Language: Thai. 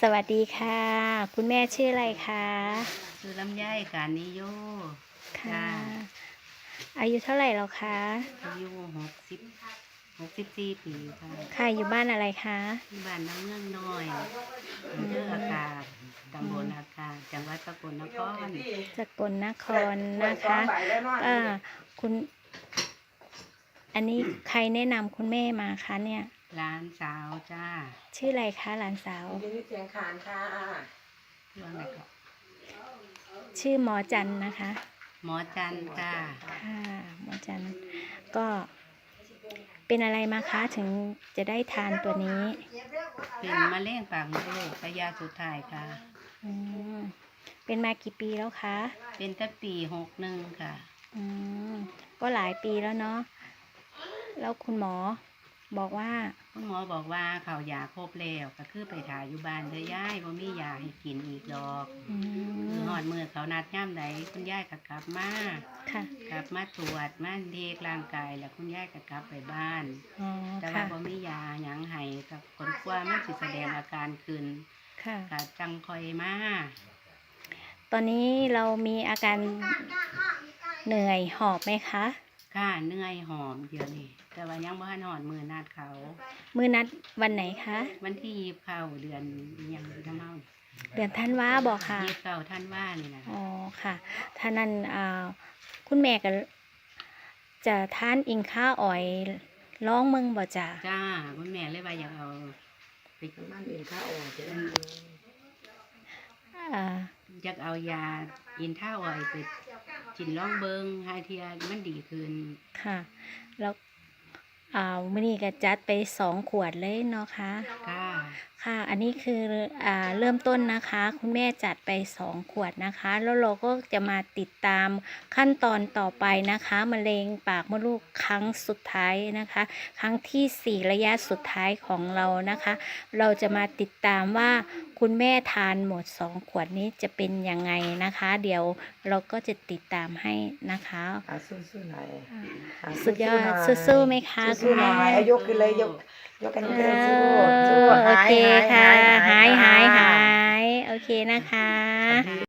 สวัสดีค่ะ คุณแม่ชื่ออะไรคะคือลำไยการนิโยค่ะจ้าอายุเท่าไหร่แล้วคะอายุหกสิบหกสิบสี่ปีค่ะค่ะอยู่บ้านอะไรคะที่บ้านน้ำเมืองน้อยอำเภออากาศตำบลอากาศจังหวัดสกลนครสกลนครนะคะอ่าคุณ อันนี้ใครแนะนำคุณแม่มาคะเนี่ย ร้านสาวจ้าชื่ออะไรคะหลานสาวยินดีเสียงขานค่ะเรื่องอะไรก็ชื่อหมอจันนะคะ หมอจันทร์จ้าค่ะหมอจันก็เป็นอะไรมาคะถึงจะได้ทานตัวนี้ เป็นมะเร็งปากมดลูกระยะสุดท้ายค่ะอืมเป็นมากี่ปีแล้วคะ เป็นตั้งปีหกหนึ่งค่ะ อืมก็หลายปีแล้วเนาะแล้วคุณหมอ บอกว่า คุณหมอบอกว่าเขายาครบแล้วก็คือไปถ่ายอยู่บ้านเลยย่ายว่ามียาให้กินอีกดอกอืคือมหอดมือเขานัดย่ำใดคุณย่ายก็กลับมาค่ะกลับมาตรวจมาเด็กร่างกายแล้วคุณย่ายก็กลับไปบ้าน อ๋อแต่ว่าค่ะบ่มียาหยังให้กับคนกลัวมันสิแสดงอาการขึ้นค่ะ ก็จังคอยมาตอนนี้เรามีอาการเหนื่อยหอบไหมคะ ค่าเหนื่อยหอมเดียวนี่แต่ว่ายังบ่ทันหอดมือนัดเขา มือนัดวันไหนคะ วันที่ยีบเข้าเดือนอิหยังจะเมาเดือนธันวาบอกค่ะ ยีบเข้าท่านว่านี่นะอ๋อค่ะท่านั้นอ่าคุณแม่ก็จะทานอิงข้าวอ่อยร้องมึงบ่จ้ะจ้าคุณแม่เลยว่าอยากเอาไปบ้านเองข้าออกจะอ่าอยากเอายาอินท่าอ่อยไป กินล่องเบิงให้เทียมันดีขึ้นค่ะ แล้วอ่ามื่อนี้ก็จัดไปสองขวดเลยเนาะคะค่ะ ค่ะ อันนี้คืออ่าเริ่มต้นนะคะ คุณแม่จัดไปสองขวดนะคะ แล้วเราก็จะมาติดตามขั้นตอนต่อไปนะคะมะเร็งปากมดลูกครั้งสุดท้ายนะคะ ครั้งที่สี่ระยะสุดท้ายของเรานะคะ เราจะมาติดตามว่าคุณแม่ทานหมดสองขวดนี้จะเป็นยังไงนะคะ เดี๋ยวเราก็จะติดตามให้นะคะขาสู้ๆหน่อยขาสุดยอดๆหน่สู้ๆไหมคะสู้ๆหน่อยเอายกขึ้นเลยยก ยกกันขึ้นเลยสู้เอสู้อโอหายเคค่ะ หายหายหาหายยโอเคนะคะ